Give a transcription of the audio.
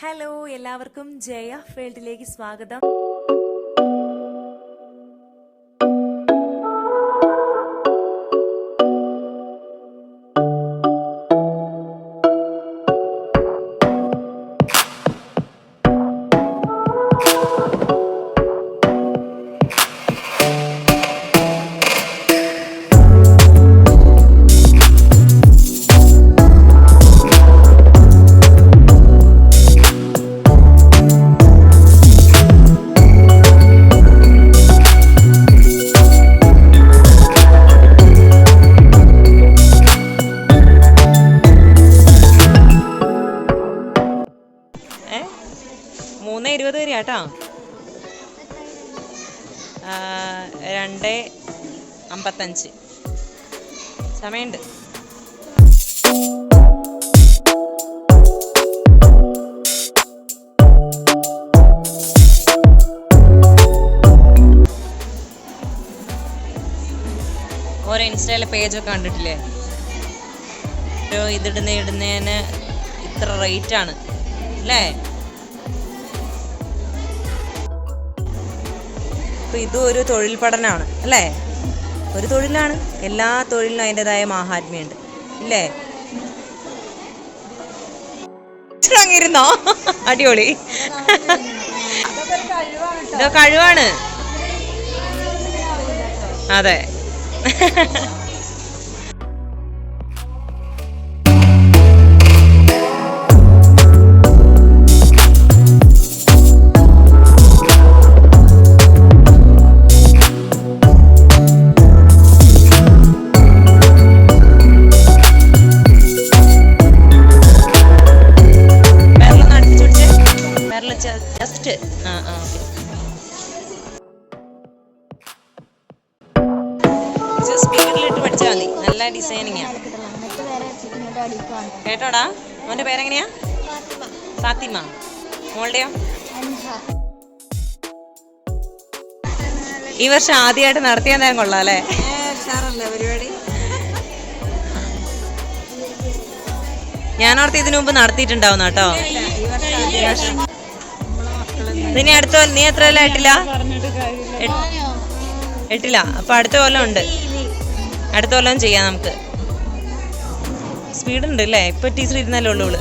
Hello എല്ലാവർക്കും ജയ ഫീൽഡിലേക്ക് സ്വാഗതം. മൂന്ന് ഇരുപത് വരെ കേട്ടോ രണ്ട് അമ്പത്തഞ്ച്. സമയമുണ്ട്. ഓരോ ഇൻസ്റ്റയിലെ പേജൊക്കെ കണ്ടിട്ടില്ലേ? ഓരോ ഇതിടുന്ന ഇടുന്നതിന് ഇത്ര റേറ്റാണ്. അല്ലേ? അപ്പൊ ഇതും ഒരു തൊഴിൽ പഠനമാണ് അല്ലേ? ഒരു തൊഴിലാണ്. എല്ലാ തൊഴിലിനും അതിന്റെതായ മാഹാത്മ്യമുണ്ട് ഇല്ലേ? അങ്ങിരുന്നോ അടിപൊളി. ഇതൊക്കെ കഴിവാണ്. അതെ. ജസ്റ്റ് ആ ആ ഓക്കെ സ്പീഡിലിട്ട് പഠിച്ചാൽ മതി. നല്ല ഡിസൈനിങ് കേട്ടോടാ? മോന്റെ പേരെങ്ങനെയാ? ഫാത്തിമ. മോളുടെയോ? ഈ വർഷം ആദ്യമായിട്ട് നടത്തിയാൽ കൊള്ളാം അല്ലേ? പരിപാടി? ഞാനോർത്ത് ഇതിനു മുമ്പ് നടത്തിയിട്ടുണ്ടാവുന്ന കേട്ടോ. നിന്നെ അടുത്ത കൊല്ലം നീ എത്ര കൊല്ലം എട്ടില എട്ടില അപ്പൊ അടുത്ത കൊല്ലം ഉണ്ട്. അടുത്ത കൊല്ലം ചെയ്യാം നമുക്ക്. സ്പീഡുണ്ട് അല്ലേ? ഇപ്പൊ ടീച്ചർ ഇരുന്നല്ലേ ഉള്ളൂ ഇവൾ.